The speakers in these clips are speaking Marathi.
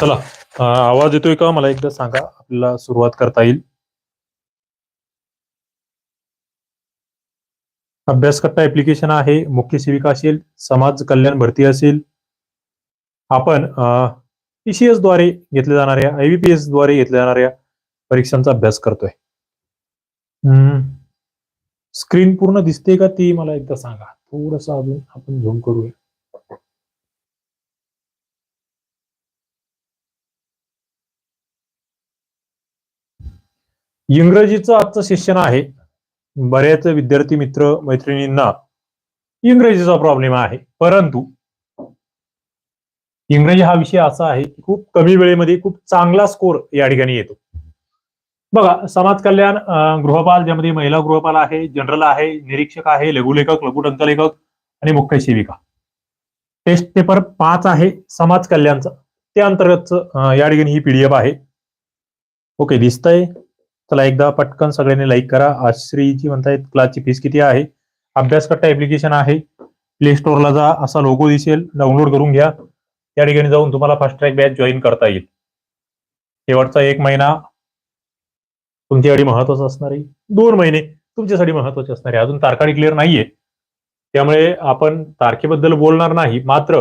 चला आवाज येतोय का? मला एकदा सांगा आपल्याला सुरुवात करता येईल. अभ्यासकर्ता ऍप्लिकेशन आहे मुख्य सेविका असेल समाज कल्याण भरती असेल. आपण ईसीएसद्वारे घेतल्या जाणाऱ्या आयबीपीएसद्वारे घेतल्या जाणाऱ्या परीक्षांचा अभ्यास करतोय. स्क्रीन पूर्ण दिसते का ती मला एकदा सांगा. थोडस अजून आपण झूम करूया. इंग्रजीचं आजचं सेशन आहे. बऱ्याच विद्यार्थी मित्र मैत्रिणींना इंग्रजीचा प्रॉब्लेम आहे. परंतु इंग्रजी हा विषय असा आहे की खूप कमी वेळेमध्ये खूप चांगला स्कोर या ठिकाणी येतो. बघा समाज कल्याण गृहपाल ज्यामध्ये महिला गृहपाल आहे जनरल आहे निरीक्षक आहे लघुलेखक लघुटंकलेखक आणि मुख्य सेविका. टेस्ट पेपर पाच आहे समाज कल्याणचा. त्या अंतर्गतच या ठिकाणी ही पीडीएफ आहे. ओके दिसतंय. चला एकदा पटकन सगळ्यांनी लाईक करा. आश्रीची म्हणतायत क्लासची फीस किती आहे? अभ्यासकर्ता ऍप्लिकेशन आहे. प्ले स्टोअरला जा असा लोगो दिसेल. डाउनलोड करून घ्या. त्या ठिकाणी जाऊन तुम्हाला फास्ट ट्रॅक बॅच जॉईन करता येईल. शेवटचा एक महिना. तुमच्यासाठी महत्त्वाचा असणार. आहे दोन महिने. तुमच्यासाठी महत्त्वाचे असणार. आहे अजून तारखा डिक्लेअर नाहीये. त्यामुळे आपण तारखेबद्दल बोलणार नाही. मात्र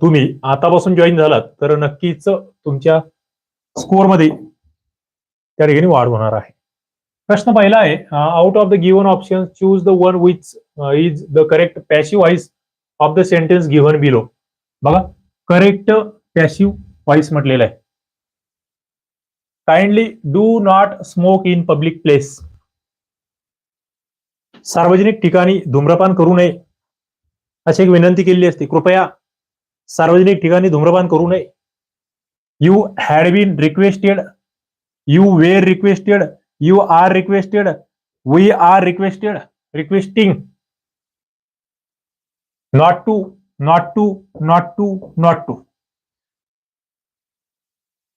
तुम्ही आतापासून जॉईन झालात तर नक्कीच तुमच्या स्कोअरमध्ये त्या वाढ प्रश्न पहिला आहे out of the given option choose the one which is the correct passive voice of the sentence given below बघा करेक्ट पॅसिव्ह आहे kindly do not smoke in public place सार्वजनिक ठिकाणी धूम्रपान करू नये अशी एक विनंती केलेली असते कृपया सार्वजनिक ठिकाणी धूम्रपान करू नये you had been requested you were requested you are requested we are requested requesting not to not to not to not to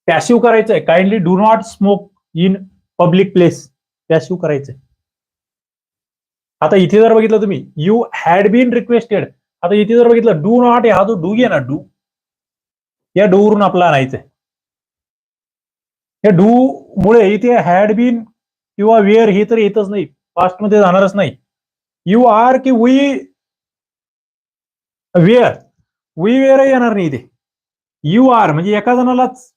passive करायचंय. Kindly do not smoke in public place passive करायचंय. आता इथे जर बघितलं तुम्ही यू हॅड बीन रिक्वेस्टेड आता इथे जर बघितलं डू नॉट हा जो डू घे ना डू या डूवरून आपला आणायचंय. या डू मुळे इथे हॅड बीन किंवा वेअर हे तर येतच नाही. पास्टमध्ये जाणारच नाही. यू आर की वी वेअर वी वेअर येणार नाही इथे. यू आर म्हणजे एका जणालाच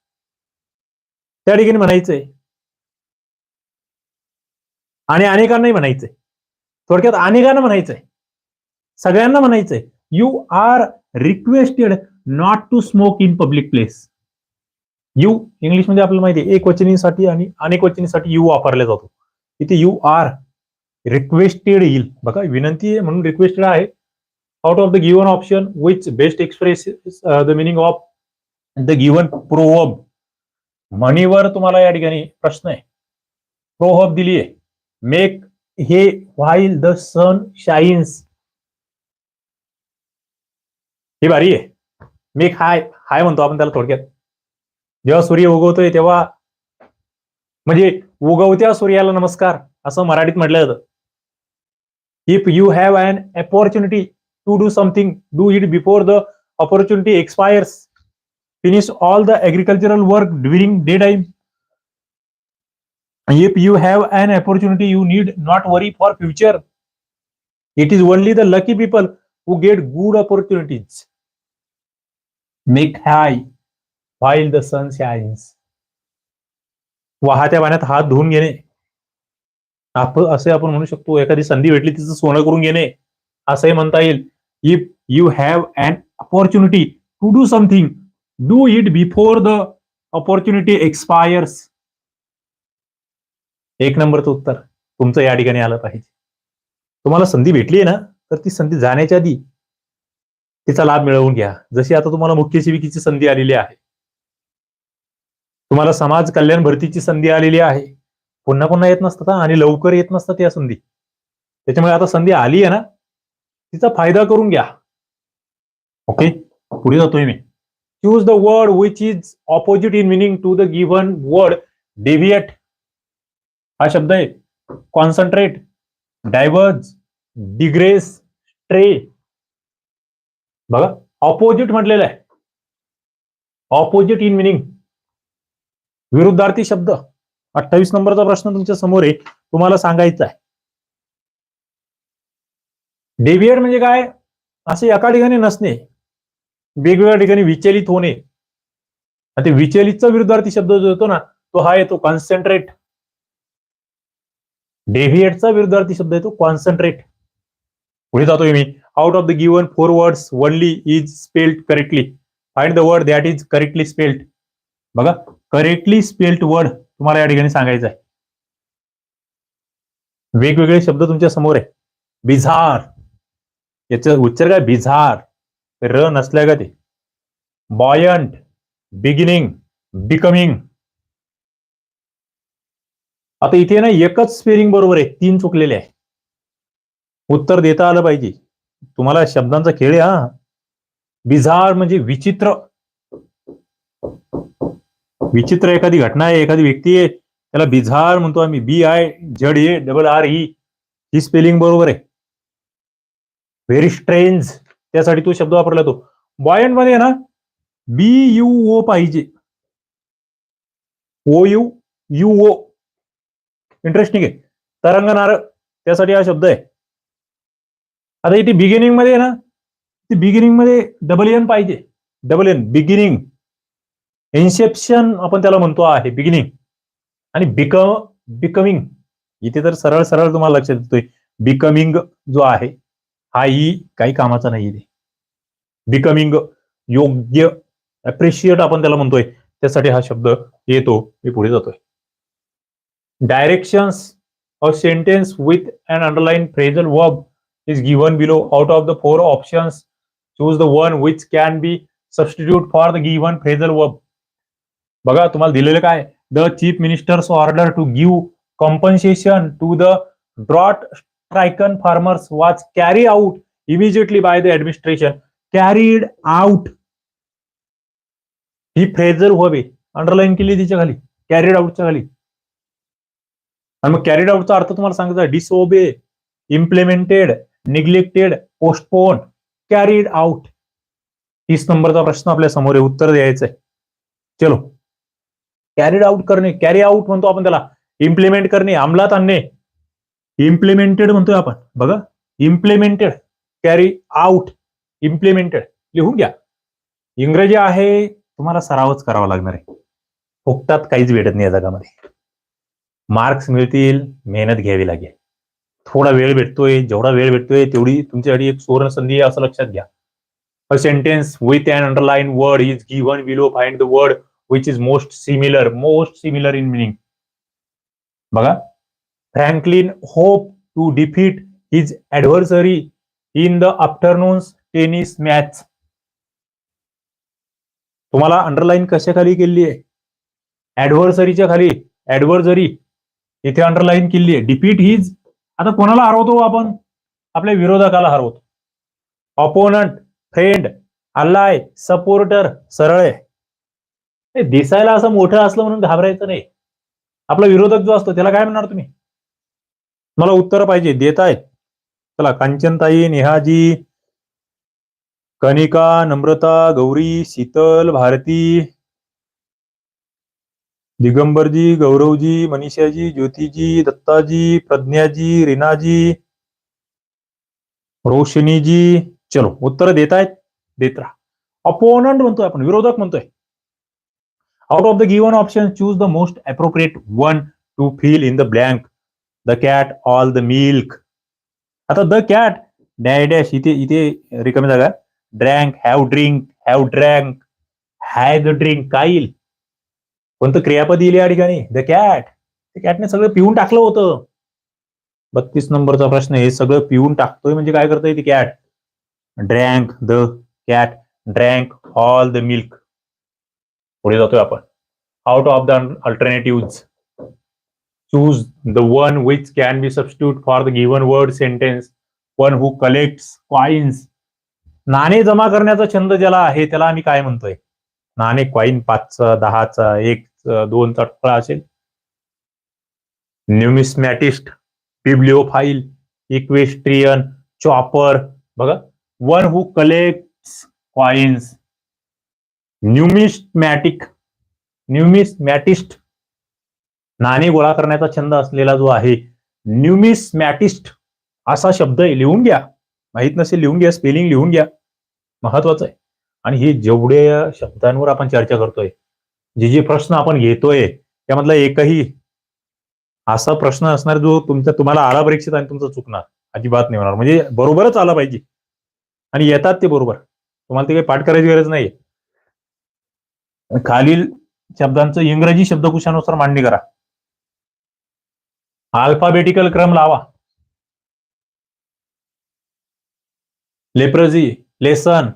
त्या ठिकाणी म्हणायचंय. आणि अनेकांनाही म्हणायचंय. थोडक्यात अनेकांना म्हणायचंय. सगळ्यांना म्हणायचंय. You are requested not to smoke in public place you इंग्लिशमध्ये आपल्याला माहिती आहे एक वचनीसाठी आणि अनेक वचनीसाठी यू वापरला जातो. इथे यू आर रिक्वेस्टेड येईल. बघा विनंती आहे म्हणून रिक्वेस्टेड आहे. Out of the given option which best express the meaning of the given proverb म्हणीवर तुम्हाला या ठिकाणी प्रश्न आहे. प्रोहब दिली आहे. मेक हे व्हाईल द सन शाईन्स हे भारी आहे. मेक हाय हाय म्हणतो आपण त्याला थोडक्यात. जेव्हा सूर्य उगवतोय तेव्हा म्हणजे उगवत्या सूर्याला नमस्कार असं मराठीत म्हटलं जातं. If you have an opportunity to do something do it before the opportunity expires finish all the agricultural work during day time if you have an opportunity you need not worry for future it is only the lucky people who get good opportunities make hay while the sun shines. वाहत्या पाण्यात हात धुवून घेणे. आपण असे आपण म्हणू शकतो एखादी संधी भेटली तिचं सोनं करून घेणे. असंही म्हणता येईल. If you have an opportunity to do something do it before the opportunity expires एक नंबरचं उत्तर तुमचं या ठिकाणी आलं पाहिजे. तुम्हाला संधी भेटली आहे ना तर ती संधी जाण्याच्या आधी तिचा लाभ मिळवून घ्या. जशी आता तुम्हाला मुख्य सेविकेची संधी आलेली आहे तुम्हाला समाज कल्याण भरतीची संधी आलेली आहे. पुन्हा पुन्हा येत नसतात आणि लवकर येत नसतात या संधी. त्याच्यामुळे आता संधी आली आहे ना? तिचा फायदा करून घ्या. ओके? पुढे जातोय मी. Choose the word which is opposite in meaning to the given word deviate हा शब्द आहे. कॉन्सन्ट्रेट डायव्हर्ज डिग्रेस स्ट्रे बघा. ऑपोजिट म्हटलेलं आहे. ऑपोजिट इन मिनिंग विरुद्धार्थी शब्द. अठ्ठावीस नंबरचा प्रश्न तुमच्यासमोर आहे. तुम्हाला सांगायचा आहे. डेव्हिएट म्हणजे काय? असे एका ठिकाणी नसणे. वेगवेगळ्या ठिकाणी विचलित होणे. आणि ते विचलितचा विरुद्धार्थी शब्द जो येतो ना तो हा येतो कॉन्सन्ट्रेट डेव्हिएटचा विरुद्धार्थी शब्द येतो कॉन्सन्ट्रेट पुढे जातोय मी. Out of the given four words only is spelled correctly find the word that is correctly spelled बघा करेक्टली स्पेल्ड वर्ड तुम्हाला या ठिकाणी सांगायचं आहे. वेगवेगळे शब्द तुमच्यासमोर आहे. बिझार याचा उच्चार काय? बिझार र नसल्या का ते? बॉयंट बिगिनिंग बिकमिंग आता इथे ना एकच स्पेलिंग बरोबर आहे. तीन चुकलेले आहे. उत्तर देता आलं पाहिजे. तुम्हाला शब्दांचा खेळ आहे हा. बिझार म्हणजे विचित्र. विचित्र एखादी घटना आहे एखादी व्यक्ती आहे त्याला बिझार म्हणतो आम्ही B I Z A double R E he spelling बरोबर आहे. व्हेरी स्ट्रेंज त्यासाठी तो शब्द वापरला तो. बॉयंटमध्ये ना बी यू ओ पाहिजे. O U U O interesting आहे. तरंगणार त्यासाठी हा शब्द आहे. आता इथे बिगिनिंगमध्ये आहे ना बिगिनिंगमध्ये डबल एन पाहिजे. डबल एन बिगिनिंग इन्सेप्शन आपण त्याला म्हणतो आहे बिगिनिंग आणि बिकम बिकमिंग इथे तर सरळ सरळ तुम्हाला लक्षात येतोय. बिकमिंग जो आहे हा ही काही कामाचा नाही बिकमिंग योग्य अप्रिशिएट आपण त्याला म्हणतोय. त्यासाठी हा शब्द येतो मी पुढे जातोय. Directions of sentence with and underline phrasal verb is given below out of the four options choose the one which can be substitute for the given phrasal verb बघा तुम्हाला दिलेलं काय? The chief ministers order to give compensation to the drought stricken farmers was carry out immediately by the administration carried out he phrasal व्हावे अंडरलाईन केली तिच्या खाली कॅरीड आउटच्या खाली. आणि मग कॅरीड आउटचा अर्थ तुम्हाला सांगायचा disobey implemented neglected postpone carried out तीस नंबरचा प्रश्न आपल्यासमोर आहे उत्तर द्यायचंय. चलो. कॅरीड आउट करणे कॅरी आउट म्हणतो आपण त्याला. इम्प्लिमेंट करणे अंमलात आणणे. इम्प्लिमेंटेड म्हणतोय आपण. बघा. इम्प्लिमेंटेड कॅरी आउट इम्प्लिमेंटेड लिहून घ्या. इंग्रजी आहे तुम्हाला सरावच करावा लागणार आहे. फुकटात काहीच भेटत नाही या जगामध्ये. मार्क्स मिळतील मेहनत घ्यावी लागेल. थोडा वेळ भेटतोय जेवढा वेळ भेटतोय तेवढी तुमच्यासाठी एक सुवर्ण संधी आहे असं लक्षात घ्या. A sentence with and underline word is given below find the word which is most similar most similar in meaning बघा. Franklin hope to defeat his adversary in the afternoon tennis match तुम्हाला अंडरलाईन कशाखाली केली आहे? ऍडव्हर्सरीच्या खाली. ऍडव्हर्सरी इथे अंडरलाईन केली आहे. डिफीट हिज आता कोणाला हरवतो आपण? आपल्या विरोधकाला हरवतो. ऑपोनंट फ्रेंड अल्लाय सपोर्टर सरळ आहे. दिसायला असं मोठं असलं म्हणून घाबरायचं नाही. आपला विरोधक जो असतो त्याला काय म्हणणार तुम्ही? मला उत्तर पाहिजे देत आहेत चला कांचनताई नेहाजी कनिका नम्रता गौरी शीतल भारती दिगंबरजी गौरवजी मनीषाजी ज्योतिजी दत्ताजी प्रज्ञाजी रीनाजी रोशनीजी. चलो उत्तर देत आहेत देत राहा. अपोनंट म्हणतोय आपण विरोधक म्हणतोय. Out of the given option choose the most appropriate one to fill in the blank the cat all the milk आता द कॅट डॅश डॅश इथे इथे रिकामी जागा drank have drink have drank have the drink काय येईल कोणतं क्रियापद येईल या ठिकाणी? द कॅट त्या कॅटने सगळं पिऊन टाकलं होतं. बत्तीस नंबरचा प्रश्न हे सगळं पिऊन टाकतोय म्हणजे काय करतोय ती cat drank the cat drank all the milk पुढे जातोय आपण. Out of the alternative choose the one which can be substitute for the given word sentence one who collect coins नाणे जमा करण्याचा छंद ज्याला आहे त्याला आम्ही काय म्हणतोय? नाणे क्वाईन पाचचा दहाचा एक दोनचा ठोकळा असेल. न्युमिस्मॅटिस्ट बिब्लिओफाईल इक्वेस्ट्रियन चॉपर बघा. One who collect coins numismatic numismatist नाणे गोळा करण्याचा छंद असलेला जो आहे न्युमिस्मॅटिस्ट असा शब्द आहे लिहून घ्या. माहीत नसेल लिहून घ्या स्पेलिंग लिहून घ्या. महत्वाचं आहे. आणि हे जेवढे शब्दांवर आपण चर्चा करतोय जे जे प्रश्न आपण घेतोय त्यामधला एकही असा प्रश्न असणार जो तुमचा तुम्हाला आला परीक्षेत आणि तुमचं चुकणार अजिबात नाही होणार. म्हणजे बरोबरच आला पाहिजे. आणि येतात ते बरोबर. तुम्हाला ते काही पाठ करायची गरज नाही खालील शब्दांचं इंग्रजी शब्दकोशानुसार मांडणी करा. अल्फाबेटिकल क्रम लावा. Leprosy lesson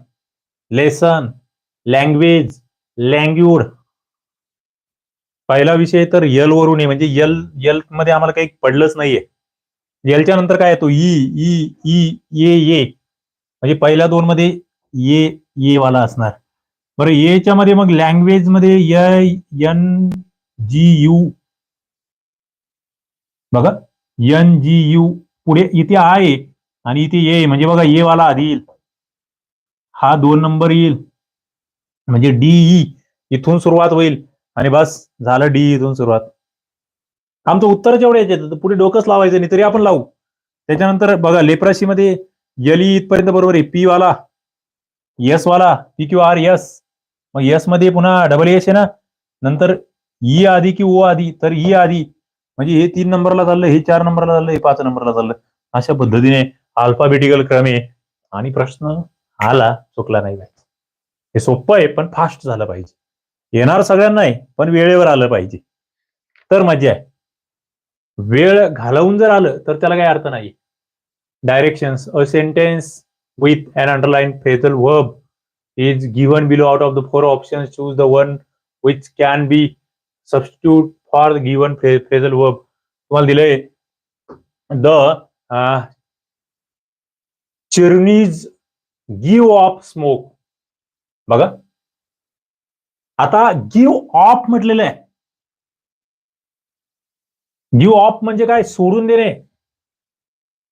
lesson language languid पहिला विषय तर यल वरून आहे म्हणजे यल यलमध्ये आम्हाला काही पडलंच नाहीये. यलच्या नंतर काय येतो? ई ई ई ये ये म्हणजे पहिल्या दोन मध्ये ये ये वाला असणार. बरं याच्यामध्ये मग लँग्वेजमध्ये य एन जी यू बघा एन जी यू पुढे इथे आहे आणि इथे ए म्हणजे बघा ए वाला आधी येईल. हा दोन नंबर येईल. म्हणजे डीई इथून सुरुवात होईल. आणि बस झालं डी इथून सुरुवात. आमचं उत्तर जेवढे यायचे पुढे डोकंच लावायचं नाही तरी आपण लावू. त्याच्यानंतर बघा लेप्राशी मध्ये यली इथपर्यंत बरोबर आहे. पी वाला यस वाला पी क्यू आर यस मग यसमध्ये पुन्हा डबल एस आहे ना? नंतर ई आधी की ओ आधी? तर ई आधी. म्हणजे हे तीन नंबरला चाललं हे चार नंबरला चाललं हे पाच नंबरला चाललं. अशा पद्धतीने अल्फाबेटिकल क्रमे आणि प्रश्न आला चुकला नाही पाहिजे हे सोपं आहे पण फास्ट झालं पाहिजे. येणार सगळ्यांना आहे पण वेळेवर आलं पाहिजे. तर मजा आहे. वेळ घालवून जर आलं तर त्याला काही अर्थ नाही directions a sentence with an underline phrasal verb is given below out of the four options choose the one which can be substitute for the given phrasal verb तुम्हाला दिलंय the chimneys give off smoke बघा. आता गिव ऑफ म्हटलेलं आहे. गिव ऑफ म्हणजे काय? सोडून देणे.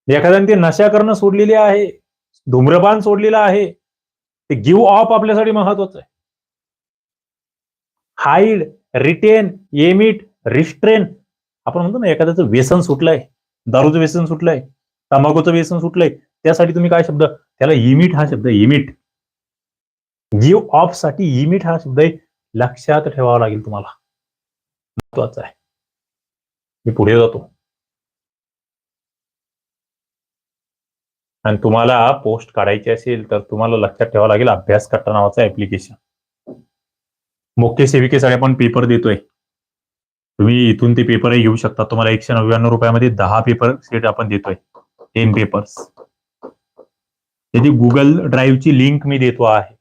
एखाद्याने ते नशा करणं सोडलेली आहे धूम्रपान सोडलेलं आहे ते गिव्ह ऑफ आपल्यासाठी महत्वाचं आहे. हाईड रिटेन एमिट रिस्ट्रेन आपण म्हणतो ना एखाद्याचं व्यसन सुटलंय दारूचं व्यसन सुटलंय तंबाखूचं व्यसन सुटलंय त्यासाठी तुम्ही काय शब्द? त्याला इमिट हा शब्द इमिट गिव्ह ऑफसाठी इमिट हा शब्द आहे लक्षात ठेवावा लागेल तुम्हाला. महत्त्वाचा आहे. मी पुढे जातो. आणि तुम्हाला पोस्ट काढायची असेल तर तुम्हाला लक्षात ठेवावं लागेल अभ्यास कट्टा नावाचं ऍप्लिकेशन मुख्य सेविकेसाठी आपण पेपर देतोय. तुम्ही इथून ते पेपरही घेऊ शकता. तुम्हाला एकशे नव्याण्णव रुपयामध्ये दहा पेपर सेट आपण देतोय. टेन पेपर्स त्याची गुगल ड्राईव्हची लिंक मी देतो आहे.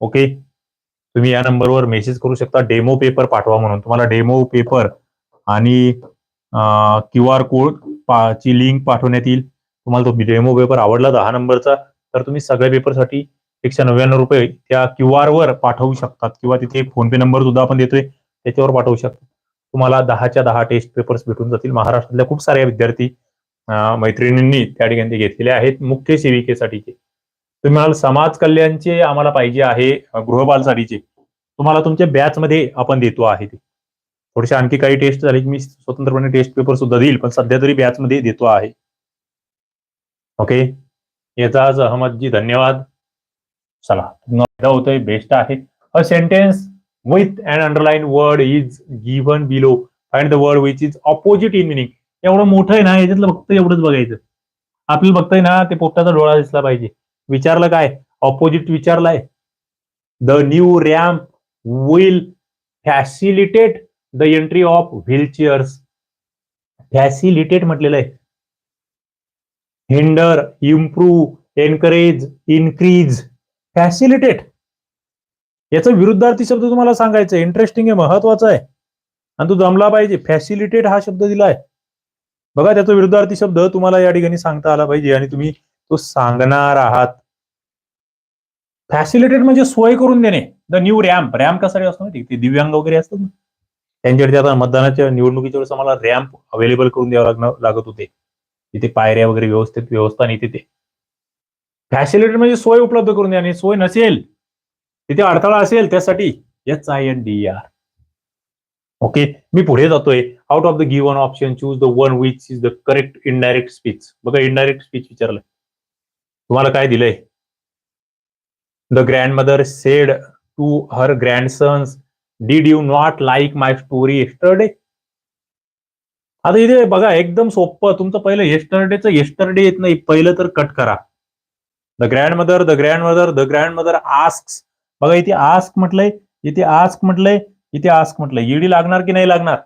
ओके तुम्ही या नंबरवर मेसेज करू शकता. डेमो पेपर पाठवा म्हणून. तुम्हाला डेमो पेपर आणि क्यू आर कोड ची लिंक पाठवण्यात येईल. तुम्हाला तो डेमो पेपर आवडला दहा नंबरचा तर तुम्ही सगळ्या पेपरसाठी एकशे नव्याण्णव रुपये त्या क्यू आर वर पाठवू शकतात. किंवा तिथे एक फोन पे नंबर सुद्धा आपण देतोय त्याच्यावर पाठवू शकता तुम्हाला दहाच्या दहा टेस्ट पेपर्स भेटून जातील. महाराष्ट्रातल्या खूप साऱ्या विद्यार्थी मैत्रिणींनी त्या ठिकाणी घेतलेले आहेत. मुख्य सेविकेसाठीचे तुम्ही म्हणाल समाज कल्याणचे आम्हाला पाहिजे आहे गृहपालसाठीचे. तुम्हाला तुमच्या बॅच मध्ये आपण देतो आहे ते. थोडेसे आणखी काही टेस्ट झाले की मी स्वतंत्रपणे टेस्ट पेपर सुद्धा देईल पण सध्या तरी बॅच मध्ये देतो आहे. ओके? याचाच अहमदजी धन्यवाद. चला फायदा होतोय बेस्ट आहे. A sentence with and underline word is given below find the word which is opposite in meaning एवढं मोठं आहे ना याच्यातलं फक्त एवढंच बघायचं. आपल्याला बघतंय ना ते पोपटाचा डोळा दिसला पाहिजे. विचारलं काय? Opposite विचारलाय. The new ramp will facilitate the entry of wheelchairs facilitate म्हटलेलं आहे. Hinder improve encourage increase facilitate याचा विरुद्धार्थी शब्द तुम्हाला सांगायचा इंटरेस्टिंग आहे महत्त्वाचा आहे. आणि तो जमला पाहिजे. फॅसिलिटेट हा शब्द दिलाय. बघा त्याचा विरुद्धार्थी शब्द तुम्हाला या ठिकाणी सांगता आला पाहिजे आणि तुम्ही तो सांगणार आहात. फॅसिलिटेट म्हणजे सोय करून देणे. द न्यू रॅम्प रॅम्प कसा असतो ना ते दिव्यांग वगैरे असतात ना. त्यांच्याकडे आता मतदानाच्या निवडणुकीच्या वेळेस आम्हाला रॅम्प अवेलेबल करून द्यावं लागणार लागत होते. तिथे पायऱ्या वगैरे व्यवस्थित व्यवस्था नाही तिथे. फॅसिलिटी म्हणजे सोय उपलब्ध करून द्या आणि सोय नसेल तिथे अडथळा असेल त्यासाठी H I N D R okay मी पुढे जातोय. Out of the given option choose the one which is the correct indirect speech बघा इनडायरेक्ट स्पीच विचारलं. तुम्हाला काय दिलंय? The grandmother said to her grandsons did you not like my story yesterday आता इथे बघा एकदम सोपं. तुमचं पहिलं येस्टरडेचं येस्टरडे येत नाही. पहिलं तर कट करा. The grandmother the grandmother the grandmother ask बघा इथे आस्क म्हटलंय इथे आस्क म्हटलंय इथे आस्क म्हटलंय. ईडी लागणार की नाही लागणार?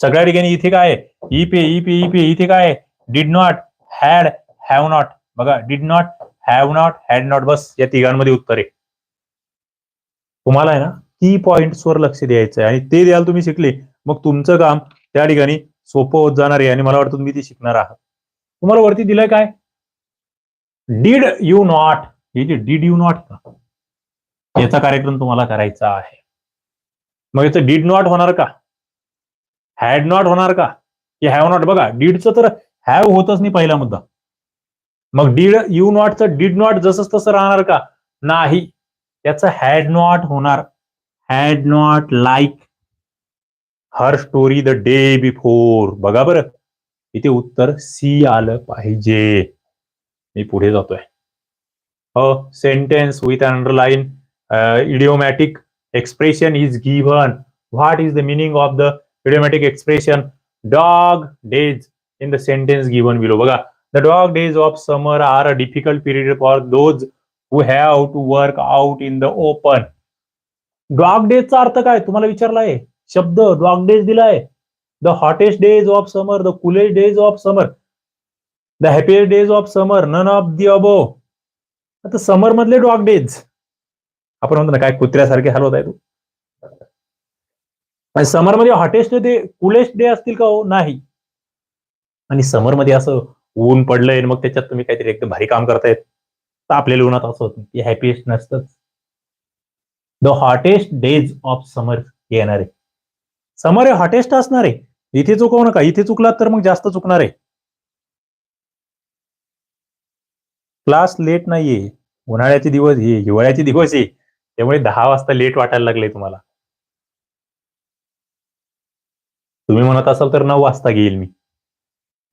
सगळ्या ठिकाणी इथे काय ई पे ई पे ई पे इथे काय did not had have not बघा did not have not had not बस या तिघांमध्ये उत्तर आहे. तुम्हाला आहे ना की पॉइंट्सवर लक्ष द्यायचं आहे आणि ते द्यायला तुम्ही शिकले. मग तुमचं काम त्या ठिकाणी सोपं होत जाणार आहे आणि मला वाटतं तुम्ही ते शिकणार आहात. तुम्हाला वरती दिलंय काय? डीड यू नॉट हे जे डीड यू नॉट का? याचा कार्यक्रम तुम्हाला करायचा आहे. मग याचं डीड नॉट होणार का? हॅड नॉट होणार का? हे हॅव नॉट बघा डीडचं तर हॅव होतच नाही पहिला मुद्दा. मग डीड यू नॉटचं डीड नॉट जसंच तसं राहणार का? नाही. त्याचं हॅड नॉट होणार. Had not like her story the day before बघा बरं. इथे उत्तर सी आलं पाहिजे. मी पुढे जातोय. A sentence with underline idiomatic expression is given what is the meaning of the idiomatic expression dog days in the sentence given below बघा. The dog days of summer are a difficult period for those who have to work out in the open dog डेजचा अर्थ काय? तुम्हाला विचारलाय? शब्द dog डेज दिलाय. The hottest days of summer the coolest days of summer the happiest days of summer none of the above आता समर मधले डॉग डेज आपण म्हणतो ना काय कुत्र्यासारखे हलवत आहे तू. समरमध्ये हॉटेस्ट डे कुलेस्ट डे असतील का हो? नाही. आणि समरमध्ये असं ऊन पडलंय मग त्याच्यात तुम्ही काहीतरी एकदम भारी काम करतायत. तर आपल्याला उन्हात असं होत. Happiest नसतंच. The hottest days of summer येणार. आहे समोर हे हॉटेस्ट असणार. आहे इथे चुकवू नका. इथे चुकलात तर मग जास्त चुकणार आहे. क्लास लेट नाहीये. उन्हाळ्याचे दिवस हे हिवाळ्याचे दिवस आहे त्यामुळे दहा वाजता लेट वाटायला लागले तुम्हाला. तुम्ही म्हणत असाल तर नऊ वाजता घेईल मी.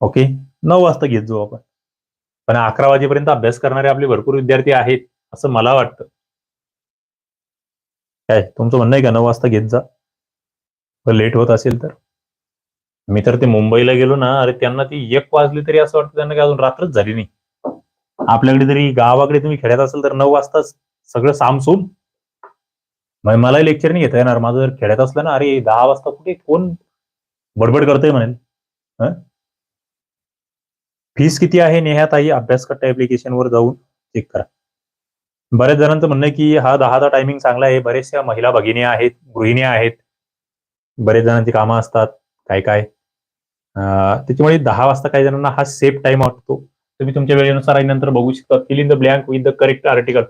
ओके नऊ वाजता घेत जाऊ आपण. पण अकरा वाजेपर्यंत अभ्यास करणारे आपले भरपूर विद्यार्थी आहेत असं मला वाटतं. काय तुमचं म्हणणं आहे का? नऊ वाजता घेत जा. लेट होत असेल तर? मी तर ते मुंबईला गेलो ना अरे त्यांना ती एक वाजली तरी असं वाटतं त्यांना की अजून रात्रच झाली नाही. आपल्याकडे तरी गावाकडे तुम्ही खेळत असेल तर नऊ वाजताच सगळं सामसूम. मग लेक्चर नाही घेता येणार. माझं जर खेळत असलं ना अरे दहा वाजता कुठे कोण बडबड करतोय म्हणेल? फीस किती आहे नेहाताई? अभ्यास कट्टा ऍप्लिकेशन वर जाऊन चेक करा. बऱ्याच जणांचं म्हणणं आहे की हा दहाचा टायमिंग चांगला आहे. बरेचशा महिला भगिनी आहेत गृहिणी आहेत. बरेच जणांची कामं असतात काय काय. त्याच्यामुळे दहा वाजता काही जणांना हा सेफ टाइम वाटतो. तुम्ही तुमच्या वेळेनुसार आणि नंतर बघू शकता. Fill in the blank with the correct article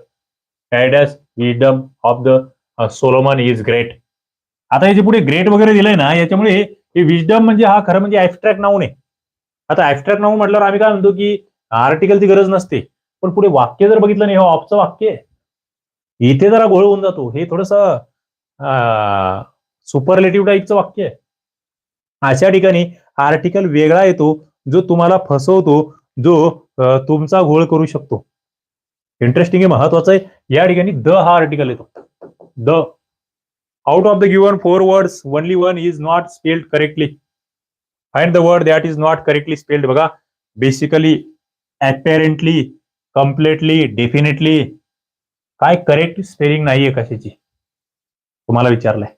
ads wisdom of the Solomon is great आता याच्यापुढे ग्रेट वगैरे दिलंय ना याच्यामुळे हे विजडम म्हणजे हा खरं म्हणजे ऍबस्ट्रॅक्ट नाऊन आहे. आता ऍबस्ट्रॅक्ट नाऊन म्हटल्यावर आम्ही काय म्हणतो की आर्टिकलची गरज नसते. पण पुढे वाक्य जर बघितलं नाही हे ऑफचं वाक्य आहे. इथे जरा गोळ होऊन जातो. हे थोडस सुपरलेटिव्ह टाईपचं वाक्य आहे. अशा ठिकाणी आर्टिकल वेगळा येतो जो तुम्हाला फसवतो जो तुमचा घोळ करू शकतो. इंटरेस्टिंग आहे महत्वाचं आहे. या ठिकाणी द हा आर्टिकल येतो. The out of the given four words only one is not spelled correctly find the word that is not correctly spelled बघा. बेसिकली अपेरेंटली कम्प्लिटली डेफिनेटली काय करेक्ट स्पेलिंग नाहीये कशाची? तुम्हाला विचारलंय.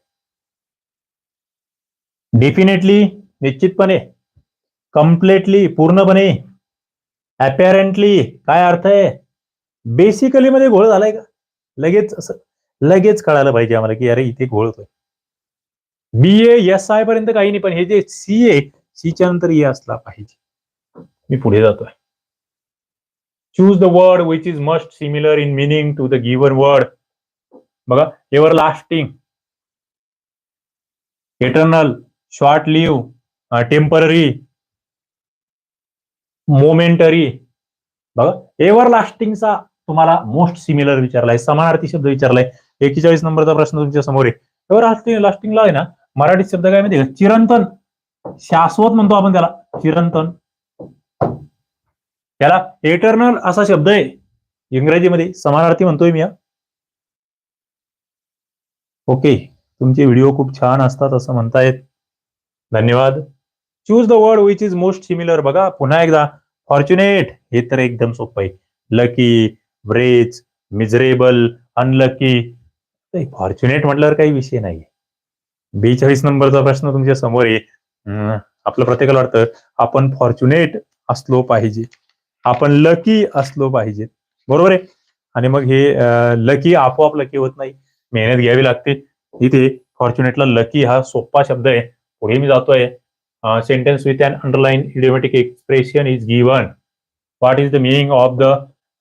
डेफिनेटली निश्चितपणे. कम्प्लेटली पूर्णपणे. अपेरेंटली काय अर्थ आहे? बेसिकली मध्ये घोळ झालाय का? लगेच असं लगेच कळायला पाहिजे आम्हाला की अरे इथे घोळ होतोय. बी ए एस आय पर्यंत काही नाही पण हे जे सी ए सीच्या नंतर ए असला पाहिजे. मी पुढे जातोय. Choose the word which is must similar in meaning to the given word बघा everlasting eternal short live temporary momentary. बघा एव्हर लास्टिंगचा तुम्हाला मोस्ट सिमिलर विचारलाय समानार्थी शब्द विचारलाय. एकेचाळीस नंबरचा प्रश्न तुमच्यासमोर आहे. एव्हर लास्टिंग लास्टिंगला आहे ना? मराठी शब्द काय माहिती का? चिरंतन. शाश्वत म्हणतो आपण त्याला. चिरंतन. त्याला एटर्नल असा शब्द आहे. इंग्रजीमध्ये समानार्थी म्हणतोय मी ओके. तुमचे व्हिडिओ खूप छान असतात असं म्हणतायत. धन्यवाद. Choose the word which is most similar बघा पुन्हा एकदा फॉर्च्युनेट हे तर एकदम सोपं आहे. Lucky wretch miserable unlucky fortunate म्हटल्यावर काही विषय नाही बेचाळीस नंबरचा प्रश्न तुमच्यासमोर आहे. आपलं प्रत्येकाला वाटतं आपण फॉर्च्युनेट असलो पाहिजे. आपण लकी असलो पाहिजे. बरोबर आहे? आणि मग हे लकी आपोआप लकी होत नाही. मेहनत घ्यावी लागते. इथे फॉर्च्युनेटला लकी हा सोपा शब्द आहे. पुढे मी जातोय. Sentence with and underline idiomatic expression is given what is the meaning of the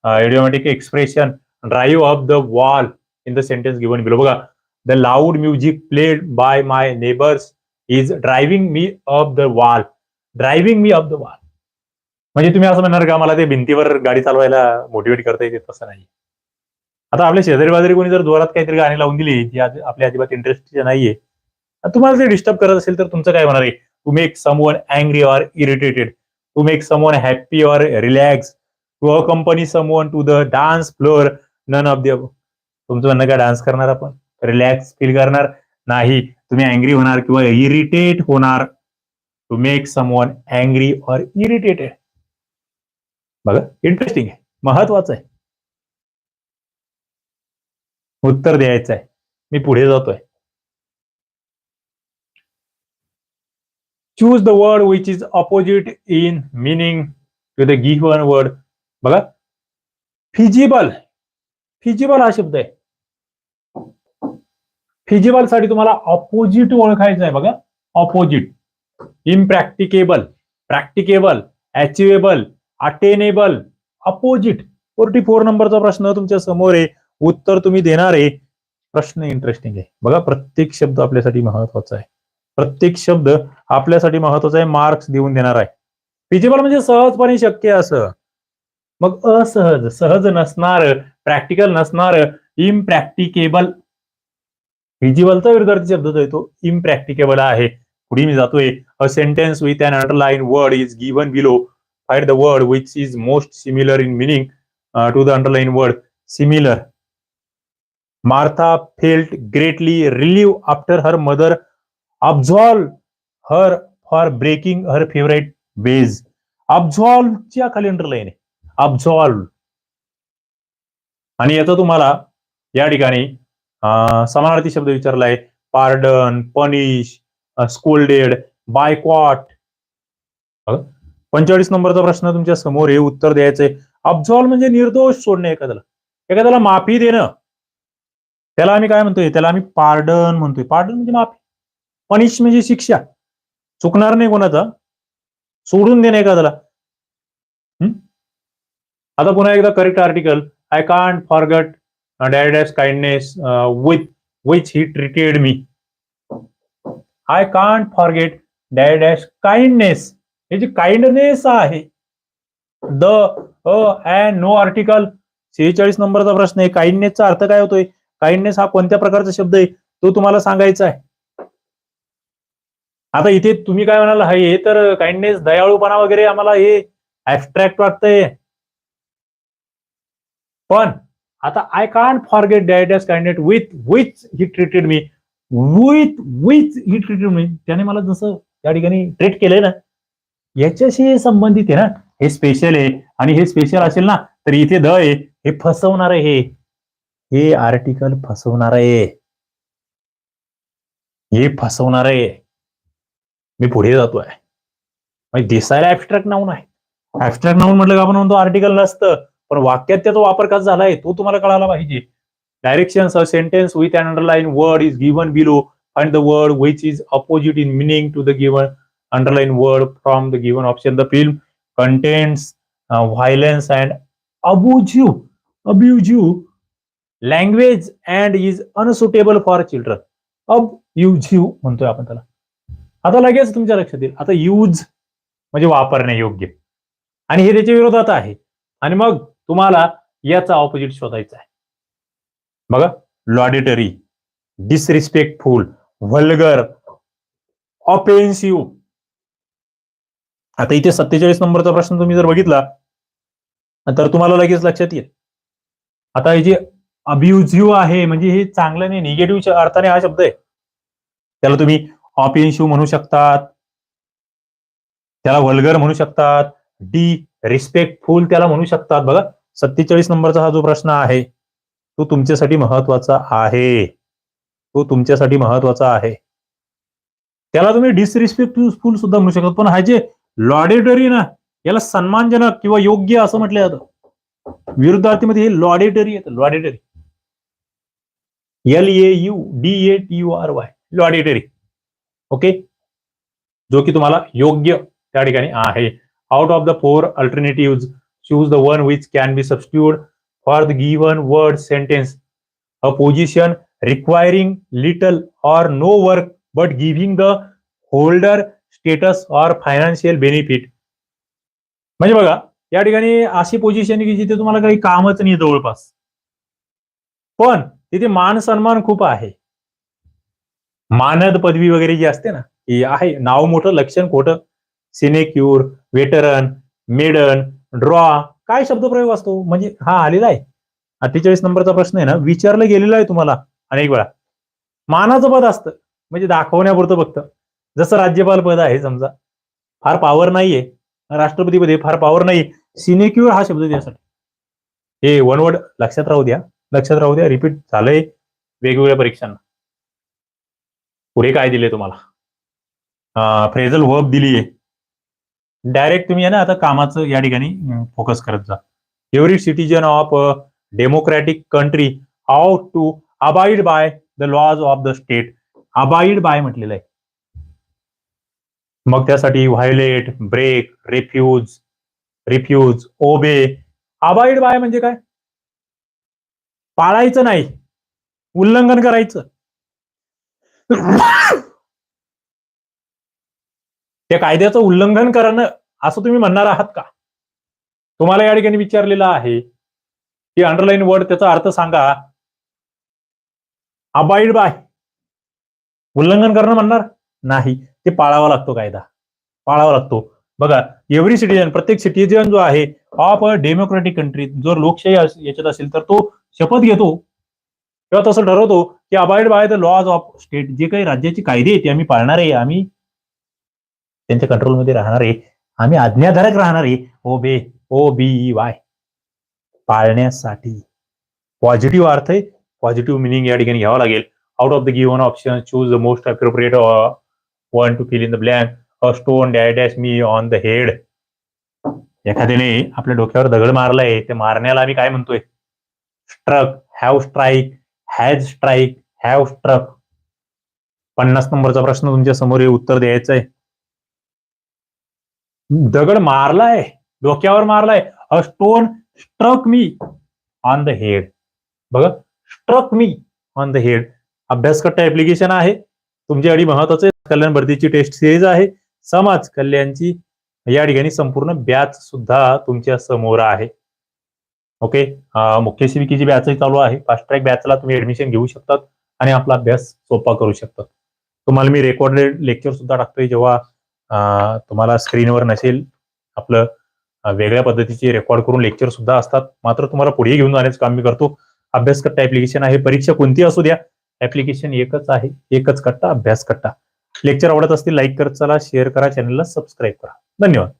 idiomatic expression drive off the wall in the sentence given below बघा the loud music played by my neighbours is driving me up the wall driving me up the wall म्हणजे तुम्ही असं म्हणणार का मला ते भिंतीवर गाडी चालवायला मोटिवेट करता येते तसं नाही. आता आपल्या शेजारी बाजारी कोणी जर जोरात काहीतरी गाणी लावून दिली जी आपल्या अजिबात इंटरेस्ट नाहीये तुम्हाला ते डिस्टर्ब करत असेल तर तुमचं काय होणार आहे? To make someone angry or irritated to make someone happy or relax to accompany someone to the dance floor none of the तुमचं म्हणणं काय? डान्स करणार आपण? रिलॅक्स फील करणार? नाही. तुम्ही अँग्री होणार किंवा इरिटेट होणार. To make someone angry or irritated बघा इंटरेस्टिंग आहे. महत्वाचं आहे. उत्तर द्यायचं आहे. मी पुढे जातोय. Choose the word which is opposite in meaning to the given word बघा. फिजिबल फिजिबल हा शब्द आहे. फिजिबलसाठी तुम्हाला ऑपोजिट ओळखायचं आहे बघा. Opposite impracticable practicable achievable attainable opposite forty four नंबरचा प्रश्न तुमच्यासमोर आहे. उत्तर तुम्ही देणार आहे. प्रश्न इंटरेस्टिंग आहे. बघा प्रत्येक शब्द आपल्यासाठी महत्त्वाचा आहे. प्रत्येक शब्द आपल्यासाठी महत्त्वाचा आहे मार्क्स देऊन देणार आहे. फिजिबल म्हणजे सहजपणे शक्य असं. मग असहज सहज नसणार प्रॅक्टिकल नसणार इम्प्रॅक्टिकेबल फिजिबलचा विरुद्धार्थी शब्द जो इम्प्रॅक्टिकेबल आहे. पुढे मी जातोय. A sentence with an underline word is given below find the word which is most similar in meaning to the underline word similar Martha felt greatly relieve after her mother absolve her for breaking her favourite vase अब्झॉल्वच्या खाली अंडरलाईन आहे अब्झॉल्व आणि याचा तुम्हाला या ठिकाणी समानार्थी शब्द विचारलाय. पार्डन पनिश स्कोल्डेड बायकॉट पंचेचाळीस नंबरचा प्रश्न तुमच्यासमोर हे उत्तर द्यायचंय. अब्झॉल्व म्हणजे निर्दोष सोडणे एखाद्याला. एखाद्याला माफी देणं. त्याला आम्ही काय म्हणतोय? त्याला आम्ही पार्डन म्हणतोय. पार्डन म्हणजे माफी. पनिश म्हणजे शिक्षा. चुकणार नाही कोणाचा. सोडून देणे एखाद्याला. हं? आता पुन्हा एकदा correct article I can't forgot dad's kindness with which he treated me I can't forget dad kindness हे जे काइंडनेस आहे द अँड नो आर्टिकल सेहेचाळीस नंबरचा प्रश्न आहे. काइंडनेसचा अर्थ काय होतोय? काइंडनेस हा कोणत्या प्रकारचा शब्द आहे? तो तुम्हाला सांगायचा आहे. आता इथे तुम्ही काय म्हणाल हा हे तर काइंडनेस दयाळूपणा वगैरे आम्हाला हे ऍबस्ट्रॅक्ट वाटतंय. पण आता I can't forget dad's kindness with which he treated me with which he treated me त्याने मला जसं या ठिकाणी ट्रीट केलंय ना याच्याशी संबंधित आहे ना. हे स्पेशल आहे आणि हे स्पेशल असेल ना तर इथे द आहे हे फसवणार आहे. हे हे आर्टिकल फसवणार आहे. हे फसवणार आहे. मी पुढे जातोय. म्हणजे दिसायला ऍबस्ट्रॅक्ट नाऊन आहे. ऍबस्ट्रॅक्ट नाऊन म्हटलं का आपण म्हणतो आर्टिकल नसतं पण वाक्यात त्याचा वापर कसा झालाय तो तुम्हाला कळायला पाहिजे. Directions a sentence with an underline word is given below and the word which is opposite in meaning to the given underline word from the given option the film contents uh, and and abusive, language and is unsuitable for children children. Abusive म्हणतोय आपण त्याला. आता लगेच तुमच्या लक्षात येईल. आता यूज म्हणजे वापरणे योग्य. आणि हे त्याच्या विरोधात आहे. आणि मग तुम्हाला याचा ऑपोजिट शोधायचा आहे. बघा. लॉडेटरी डिसरिस्पेक्टफुल व्हल्गर ऑपेन्सिव्ह आता इथे सत्तेचाळीस नंबरचा प्रश्न तुम्ही जर बघितला तर तुम्हाला लगेच लक्षात येईल. आता हे जे अब्युझिव्ह आहे म्हणजे हे चांगलं नाही निगेटिव्ह अर्थाने हा शब्द आहे. त्याला तुम्ही ऑपेन्शिव्ह म्हणू शकतात. त्याला व्हल्गर म्हणू शकतात. डी रिस्पेक्टफुल त्याला म्हणू शकतात. बघा सत्तेचाळीस नंबरचा हा जो प्रश्न आहे तो तुमच्यासाठी महत्त्वाचा आहे. तो तुमच्यासाठी महत्त्वाचा आहे. त्याला तुम्ही डिसरिस्पेक्टफुल सुद्धा म्हणू शकतात पण हा जे लॉडेटरी ना याला सन्मानजनक किंवा योग्य असं म्हटलं जातं. विरुद्धार्थीमध्ये हे लॉडेटरी येतं. Laudatory L A U D A T U R Y laudatory okay? जो की तुम्हाला योग्य त्या ठिकाणी आहे. Out of the four alternative choose the one which can be substitute for the given word sentence a position requiring little or no work but giving the holder status or financial benefit म्हणजे बघा या ठिकाणी अशी पोझिशन की जिथे तुम्हाला काही कामच नाही जवळपास. पण तिथे मान सन्मान खूप आहे. मानद पदवी वगैरे जी असते ना ही आहे. नाव मोठं लक्षण खोटं. सिनेक्यूर वेटरन मेडन ड्रॉ काय शब्दप्रयोग असतो? म्हणजे हा आलेला आहे. अठ्ठेचाळीस नंबरचा प्रश्न आहे ना विचारलं गेलेला आहे तुम्हाला अनेक वेळा. मानाचं पद असतं. म्हणजे दाखवण्यापुरतं फक्त. जसं राज्यपाल पद आहे समजा. फार पॉवर नाहीये. राष्ट्रपती पदी फार पॉवर नाही सिनेक्युअर हा शब्द त्यासाठी. हे वन वर्ड लक्षात राहू द्या. लक्षात राहू द्या. रिपीट झालंय. वेगवेगळ्या परीक्षांना. पुढे काय दिले तुम्हाला? फ्रेझल वर्ब दिली आहे डायरेक्ट तुम्ही आहे ना आता कामाचं या ठिकाणी फोकस करत जा. Every citizen of democratic country how to abide by the laws of the state abide by म्हटलेलं आहे. मग त्यासाठी violate break refuse refuse obey abide by म्हणजे काय? पाळायचं नाही. उल्लंघन करायचं. त्या कायद्याचं उल्लंघन करणं असं तुम्ही म्हणणार आहात का? तुम्हाला या ठिकाणी विचारलेलं आहे की अंडरलाईन वर्ड त्याचा अर्थ सांगा. अबाईड बाय उल्लंघन करणं म्हणणार नाही. ते पाळावा लागतो कायदा. पाळावा लागतो. बघा एव्हरी सिटीजन प्रत्येक सिटीजन जो आहे ऑफ अ डेमोक्रेटिक कंट्री जर लोकशाही याच्यात असेल तर तो शपथ घेतो. किंवा तसं ठरवतो की abide by the laws of state जे काही राज्याची कायदे आहेत ते आम्ही पाळणार आहे आम्ही त्यांच्या कंट्रोलमध्ये राहणार आहे आम्ही आज्ञाधारक राहणार आहे. ओ बे ओ बी वाय पाळण्यासाठी. पॉझिटिव्ह अर्थ आहे पॉझिटिव्ह मिनिंग या ठिकाणी घ्यावा लागेल. Out of the given option choose the most appropriate one to fill in the blank a stone dash dash me on the head एखाद्याने आपल्या डोक्यावर दगड मारलाय ते मारण्याला आम्ही काय म्हणतोय? Struck have strike has strike have struck पन्नास नंबरचा प्रश्न तुमच्यासमोर हे उत्तर द्यायचं आहे दगड मारलाय डोक्यावर मारलाय. A stone struck me on the head बघा struck me on the head Abhyaskatta application आहे. तुमच्यासाठी महत्वाचं आहे. कल्याण भरतीची टेस्ट सिरीज आहे. समाज कल्याणची या ठिकाणी संपूर्ण बॅच सुद्धा तुमच्यासमोर आहे. ओके? मुख्य शिविकेची बॅचही चालू आहे. फास्ट ट्रॅक बॅचला तुम्ही ऍडमिशन घेऊ शकतात आणि आपला अभ्यास सोपा करू शकतात. तुम्हाला मी रेकॉर्डेड लेक्चर सुद्धा टाकतोय जेव्हा तुम्हाला स्क्रीनवर नसेल आपलं वेगळ्या पद्धतीचे रेकॉर्ड करून लेक्चर सुद्धा असतात. मात्र तुम्हाला पुढे घेऊन जाण्याचं काम मी करतो. अभ्यास कट्टा ऍप्लिकेशन आहे. परीक्षा कोणती असू द्या. ऍप्लिकेशन एकच आहे. एकच कट्टा अभ्यास कट्टा. लेक्चर आवडत असतील लाईक करत चला. शेअर करा. चॅनलला सबस्क्राईब करा. धन्यवाद.